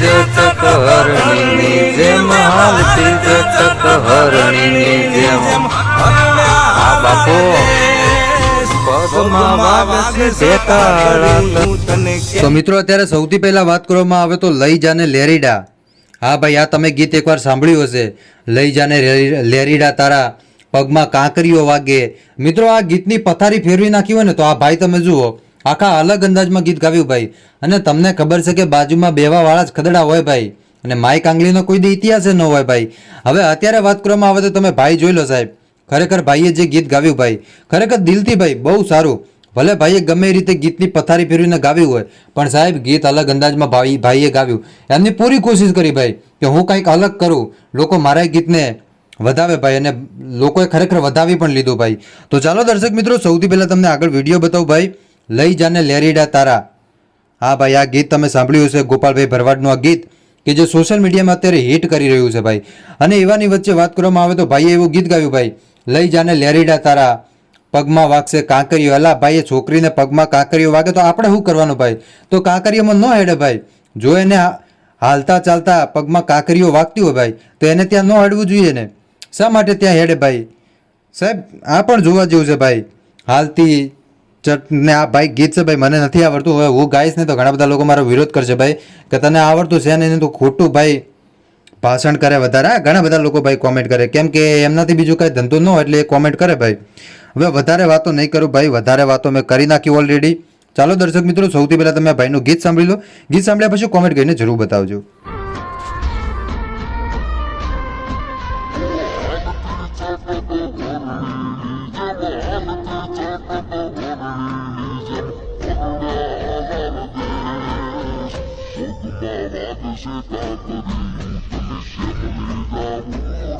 જત જેમ હાલતી જત હરણીની જેમ. આ બાપો તો મિત્રો, અત્યારે સૌથી પહેલા વાત કરવામાં આવે તો લઈ જાને લેરીડા. હા ભાઈ, આ તમે ગીત એકવાર સાંભળ્યું હશે. લઈ જાને લેરીડા તારા પગમાં કાંકરીઓ વાગે. મિત્રો, આ ગીતની પથારી ફેરવી નાખી હોય ને તો આ ભાઈ તમે જુઓ. આખા અલગ અંદાજમાં ગીત ગાવ્યું ભાઈ. અને તમને ખબર છે કે બાજુમાં બેવા વાળા જ ખદડા હોય ભાઈ. અને માઇક આંગલીનો કોઈ દી ઇતિહાસ ન હોય ભાઈ. હવે અત્યારે વાત કરવામાં આવે તો તમે ભાઈ જોઈ લો સાહેબ. ખરેખર ભાઈએ જે ગીત ગાવ્યું ભાઈ, ખરેખર દિલથી ભાઈ, બહુ સારું. ભલે ભાઈએ ગમે એ રીતે ગીતની પથારી ફેરવીને ગાવ્યું હોય, પણ સાહેબ ગીત અલગ અંદાજમાં ભાઈ, ભાઈએ ગાવ્યું. એમની પૂરી કોશિશ કરી ભાઈ, કે હું કંઈક અલગ કરું. લોકો મારા ગીતને વધાવે ભાઈ અને લોકોએ ખરેખર વધાવી પણ લીધું ભાઈ. તો ચાલો દર્શક મિત્રો, સૌથી પહેલાં તમને આગળ વીડિયો બતાવું ભાઈ. લઈ જાને લેરીડા તારા. હા ભાઈ, આ ગીત તમે સાંભળ્યું હશે, ગોપાલભાઈ ભરવાડનું આ ગીત, કે જે સોશિયલ મીડિયામાં અત્યારે હિટ કરી રહ્યું છે ભાઈ. અને એવાની વચ્ચે વાત કરવામાં આવે તો ભાઈએ એવું ગીત ગાયું ભાઈ, લઈ જાને લેરીડા તારા. પગમાં વાગશે કાંકરીઓ. અલા ભાઈ એ છોકરીને પગમાં કાંકરીઓ વાગે તો આપણે શું કરવાનું ભાઈ? તો કાંકરીઓમાં ન હેડે ભાઈ. જો એને હાલતા ચાલતા પગમાં કાંકરીઓ વાગતી હોય ભાઈ, તો એને ત્યાં ન હેડવું જોઈએ ને. શા માટે ત્યાં હેડે ભાઈ? સાહેબ, આ પણ જોવા જેવું છે ભાઈ. હાલતી ને આ ભાઈ ગીત છે ભાઈ મને નથી આવડતું હવે હું ગાઈશ ને તો ઘણા બધા લોકો મારો વિરોધ કરશે ભાઈ કે તને આવડતું છે ને તો ખોટું ભાઈ ભાષણ કરે વધારે ઘણા બધા લોકો ભાઈ કોમેન્ટ કરે કેમ કે એમનાથી બીજું કાંઈ ધંધો ન હોય એટલે એ કોમેન્ટ કરે ભાઈ હવે વધારે વાતો નહીં કરું ભાઈ વધારે વાતો મેં કરી નાખી ઓલરેડી ચાલો દર્શક મિત્રો સૌથી પહેલાં તમે ભાઈનું ગીત સાંભળી લો ગીત સાંભળ્યા પછી કોમેન્ટ કરીને જરૂર બતાવજો Mama, I can sit down for